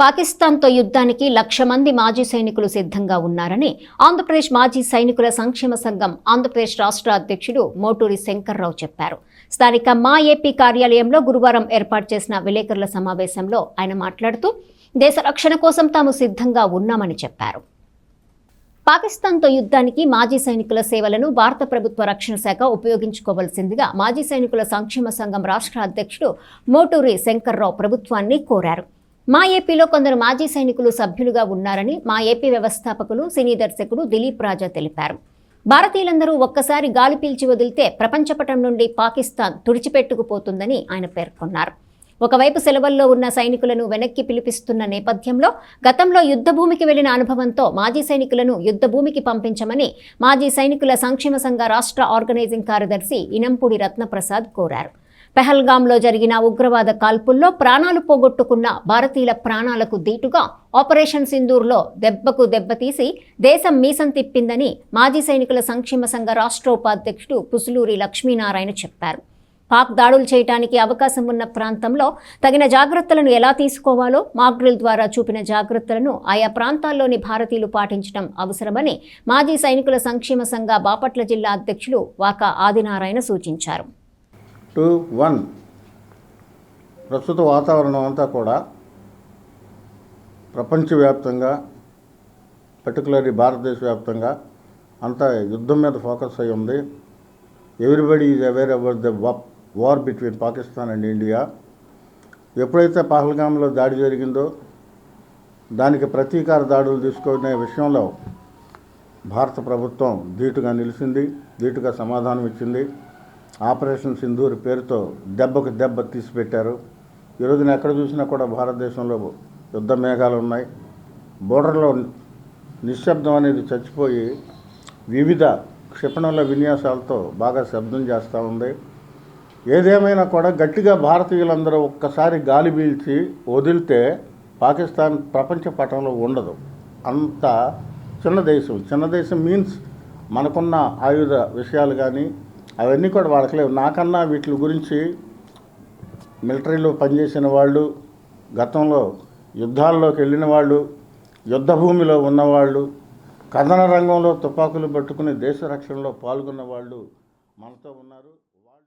పాకిస్తాన్తో యుద్ధానికి లక్ష మంది మాజీ సైనికులు సిద్ధంగా ఉన్నారని ఆంధ్రప్రదేశ్ మాజీ సైనికుల సంక్షేమ సంఘం ఆంధ్రప్రదేశ్ రాష్ట్ర అధ్యక్షుడు మోటూరి శంకర్రావు చెప్పారు. స్థానిక మా ఏపీ కార్యాలయంలో గురువారం ఏర్పాటు చేసిన విలేకరుల సమావేశంలో ఆయన మాట్లాడుతూ దేశ రక్షణ కోసం తాము సిద్ధంగా ఉన్నామని చెప్పారు. పాకిస్తాన్తో యుద్ధానికి మాజీ సైనికుల సేవలను భారత ప్రభుత్వ రక్షణ శాఖ ఉపయోగించుకోవాల్సిందిగా మాజీ సైనికుల సంక్షేమ సంఘం రాష్ట్ర అధ్యక్షుడు మోటూరి శంకర్రావు ప్రభుత్వాన్ని కోరారు. మా ఏపీలో కొందరు మాజీ సైనికులు సభ్యులుగా ఉన్నారని మా ఏపీ వ్యవస్థాపకులు సినీ దర్శకుడు దిలీప్ రాజా తెలిపారు. భారతీయులందరూ ఒక్కసారి గాలి పీల్చి వదిలితే ప్రపంచపటం నుండి పాకిస్తాన్ తుడిచిపెట్టుకుపోతుందని ఆయన పేర్కొన్నారు. ఒకవైపు సెలవుల్లో ఉన్న సైనికులను వెనక్కి పిలిపిస్తున్న నేపథ్యంలో గతంలో యుద్ధభూమికి వెళ్ళిన అనుభవంతో మాజీ సైనికులను యుద్ధభూమికి పంపించమని మాజీ సైనికుల సంక్షేమ సంఘ రాష్ట్ర ఆర్గనైజింగ్ కార్యదర్శి ఇనంపూడి రత్నప్రసాద్ కోరారు. పెహల్గాంలో జరిగిన ఉగ్రవాద కాల్పుల్లో ప్రాణాలు పోగొట్టుకున్న భారతీయుల ప్రాణాలకు దీటుగా ఆపరేషన్ సింధూర్లో దెబ్బకు దెబ్బతీసి దేశం మీసం తిప్పిందని మాజీ సైనికుల సంక్షేమ సంఘ రాష్ట్ర ఉపాధ్యక్షుడు పుసులూరి లక్ష్మీనారాయణ చెప్పారు. పాక్ దాడులు చేయడానికి అవకాశం ఉన్న ప్రాంతంలో తగిన జాగ్రత్తలను ఎలా తీసుకోవాలో మాక్డ్రిల్ ద్వారా చూపిన జాగ్రత్తలను ఆయా ప్రాంతాల్లోని భారతీయులు పాటించడం అవసరమని మాజీ సైనికుల సంక్షేమ సంఘ బాపట్ల జిల్లా అధ్యక్షులు వాకా ఆదినారాయణ సూచించారు. Two one. ప్రస్తుత వాతావరణం అంతా కూడా ప్రపంచవ్యాప్తంగా పర్టికులర్లీ భారతదేశ వ్యాప్తంగా అంతా యుద్ధం మీద ఫోకస్ అయి ఉంది. Everybody is aware about the war between Pakistan and India ఎప్పుడైతే పహల్గాంలో దాడి జరిగిందో దానికి ప్రతీకార దాడులు తీసుకునే విషయంలో భారత ప్రభుత్వం ధీటుగా నిలిచింది ధీటుగా సమాధానం ఇచ్చింది. ఆపరేషన్ సింధూర్ పేరుతో దెబ్బకు దెబ్బ తీసిపెట్టారు. ఈ ఎక్కడ చూసినా కూడా భారతదేశంలో యుద్ధ మేఘాలు ఉన్నాయి. బోర్డర్లో నిశ్శబ్దం అనేది చచ్చిపోయి వివిధ క్షిపణుల విన్యాసాలతో బాగా శబ్దం చేస్తూ ఉంది. ఏదేమైనా కూడా గట్టిగా భారతీయులందరూ ఒక్కసారి గాలి పీల్చి వదిలితే పాకిస్తాన్ ప్రపంచ పటంలో ఉండదు. అంత చిన్న దేశం. చిన్న దేశం మీన్స్ మనకున్న ఆయుధ విషయాలు కానీ అవన్నీ కూడా వాళ్ళకి లేవు నాకన్నా వీటి గురించి మిలిటరీలో పనిచేసిన వాళ్ళు గతంలో యుద్ధాల్లోకి వెళ్ళిన వాళ్ళు యుద్ధ భూమిలో ఉన్నవాళ్ళు కథన రంగంలో తుపాకులు పట్టుకుని దేశ రక్షణలో పాల్గొన్న వాళ్ళు మనతో ఉన్నారు. వాళ్ళు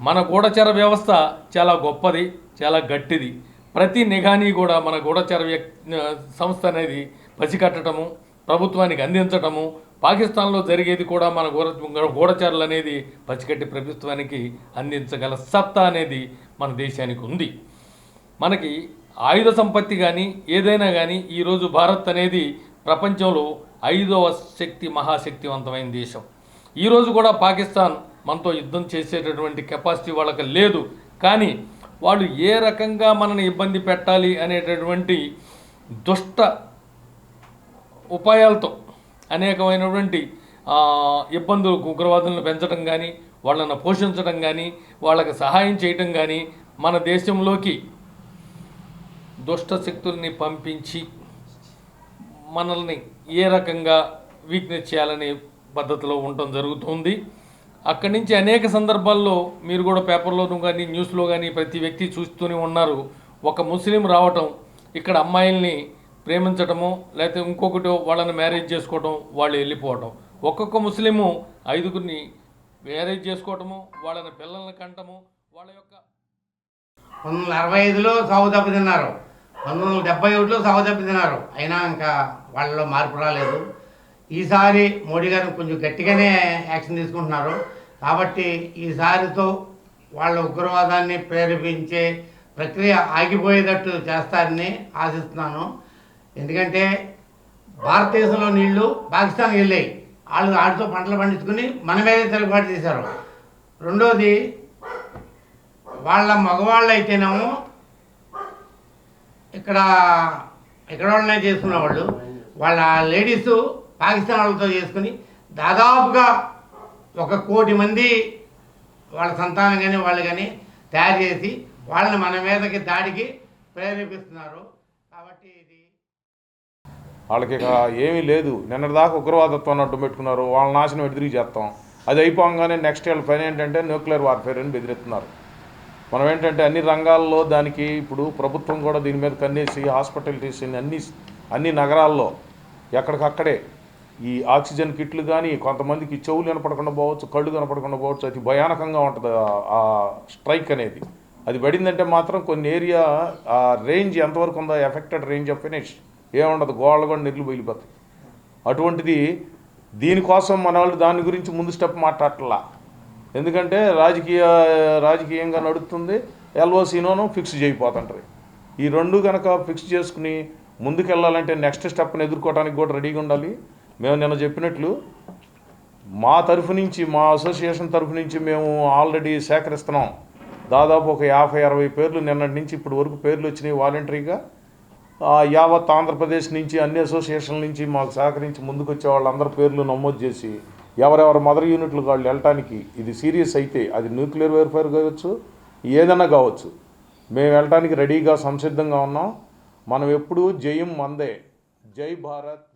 మన గూఢచర వ్యవస్థ చాలా గొప్పది చాలా గట్టిది. ప్రతి నిఘాని కూడా మన గూఢచర వ్యక్ సంస్థ అనేది పసికట్టడము ప్రభుత్వానికి అందించటము పాకిస్తాన్లో జరిగేది కూడా మన గూఢ గూఢచారులు అనేది పచ్చికట్టి ప్రభుత్వానికి అందించగల సత్తా అనేది మన దేశానికి ఉంది. మనకి ఆయుధ సంపత్తి కానీ ఏదైనా కానీ ఈరోజు భారత్ అనేది ప్రపంచంలో ఐదవ శక్తి మహాశక్తివంతమైన దేశం. ఈరోజు కూడా పాకిస్తాన్ మనతో యుద్ధం చేసేటటువంటి కెపాసిటీ వాళ్ళకి లేదు. కానీ వాళ్ళు ఏ రకంగా మనని ఇబ్బంది పెట్టాలి అనేటటువంటి దుష్ట ఉపాయాలతో అనేకమైనటువంటి ఇబ్బందులు ఉగ్రవాదులను పెంచడం కానీ వాళ్ళను పోషించడం కానీ వాళ్ళకి సహాయం చేయటం కానీ మన దేశంలోకి దుష్ట శక్తుల్ని పంపించి మనల్ని ఏ రకంగా వీక్నెస్ చేయాలనే పద్ధతిలో ఉండటం జరుగుతుంది. అక్కడి నుంచి అనేక సందర్భాల్లో మీరు కూడా పేపర్లోనూ కానీ న్యూస్లో కానీ ప్రతి వ్యక్తి చూస్తూనే ఉన్నారు. ఒక ముస్లిం రావటం ఇక్కడ అమ్మాయిల్ని ప్రేమించటము లేకపోతే ఇంకొకటి వాళ్ళని మ్యారేజ్ చేసుకోవటం వాళ్ళు వెళ్ళిపోవటం. ఒక్కొక్క ముస్లిము ఐదుగురిని మ్యారేజ్ చేసుకోవటము వాళ్ళని పిల్లల్ని కంటము వాళ్ళ యొక్క పంతొమ్మిది వందల అరవై ఐదులో సాగు దెబ్బతిన్నారు. పంతొమ్మిది వందల డెబ్బై ఒకటిలో సాగు దెబ్బతిన్నారు. అయినా ఇంకా వాళ్ళలో మార్పు రాలేదు. ఈసారి మోడీ గారు కొంచెం గట్టిగానే యాక్షన్ తీసుకుంటున్నారు. కాబట్టి ఈసారితో వాళ్ళ ఉగ్రవాదాన్ని ప్రేరేపించే ప్రక్రియ ఆగిపోయేటట్టు చేస్తారని ఆశిస్తున్నాను. ఎందుకంటే భారతదేశంలో నీళ్ళు పాకిస్తాన్కి వెళ్ళాయి. వాళ్ళు ఆడితో పంటలు పండించుకుని మన మీదే తిరుగుబాటు చేశారు. రెండోది వాళ్ళ మగవాళ్ళు అయితేనేమో ఇక్కడ ఇక్కడ వాళ్ళనే చేసుకున్న వాళ్ళు వాళ్ళ లేడీస్ పాకిస్తాన్ వాళ్ళతో చేసుకుని దాదాపుగా ఒక కోటి మంది వాళ్ళ సంతానం కానీ వాళ్ళు కానీ తయారు చేసి వాళ్ళని మన మీదకి దాడికి ప్రేరేపిస్తున్నారు. కాబట్టి ఇది వాళ్ళకి ఇక ఏమీ లేదు. నిన్నటిదాకా ఉగ్రవాదత్వం అడ్డు పెట్టుకున్నారు. వాళ్ళ నాశనం ఎటు చేస్తాం. అది అయిపోగానే నెక్స్ట్ వీళ్ళ పని ఏంటంటే న్యూక్లియర్ వార్ఫేర్ అని బెదిరిస్తున్నారు. మనం ఏంటంటే అన్ని రంగాల్లో దానికి ఇప్పుడు ప్రభుత్వం కూడా దీని మీద కన్నేసి హాస్పిటలిటీస్ అన్ని అన్ని నగరాల్లో ఎక్కడికక్కడే ఈ ఆక్సిజన్ కిట్లు కానీ కొంతమందికి చెవులు కనపడకుండా పోవచ్చు కళ్ళు కనపడకుండా పోవచ్చు అది భయానకంగా ఉంటుంది ఆ స్ట్రైక్ అనేది. అది పడిందంటే మాత్రం కొన్ని ఏరియా ఆ రేంజ్ ఎంతవరకు ఉందో ఎఫెక్టెడ్ రేంజ్ ఆఫ్ ఫినిష్ ఏముండదు గోడలు కూడా నిల్లు బయలుపోతాయి. అటువంటిది దీనికోసం మన వాళ్ళు దాని గురించి ముందు స్టెప్ మాట్లాడట్లా. ఎందుకంటే రాజకీయ రాజకీయంగా నడుస్తుంది ఎల్ఓసీనోను ఫిక్స్ చేయిపోతుంటారు ఈ రెండు కనుక ఫిక్స్ చేసుకుని ముందుకెళ్ళాలంటే నెక్స్ట్ స్టెప్ని ఎదుర్కోవడానికి కూడా రెడీగా ఉండాలి. మేము నిన్న చెప్పినట్లు మా తరఫు నుంచి మా అసోసియేషన్ తరఫు నుంచి మేము ఆల్రెడీ సేకరిస్తున్నాం. దాదాపు ఒక యాభై అరవై పేర్లు నిన్నటి నుంచి ఇప్పుడు వరకు పేర్లు వచ్చినాయి వాలంటరీగా. యావత్ ఆంధ్రప్రదేశ్ నుంచి అన్ని అసోసియేషన్ల నుంచి మాకు సహకరించి ముందుకు వచ్చే వాళ్ళందరి పేర్లు నమోదు చేసి ఎవరెవరు మదర్ యూనిట్లు వాళ్ళు వెళ్ళటానికి ఇది సీరియస్ అయితే అది న్యూక్లియర్ వేర్ఫైర్ కావచ్చు ఏదైనా కావచ్చు. మేము వెళ్ళటానికి రెడీగా సంసిద్ధంగా ఉన్నాం. మనం ఎప్పుడు జయం మందే. జై భారత్.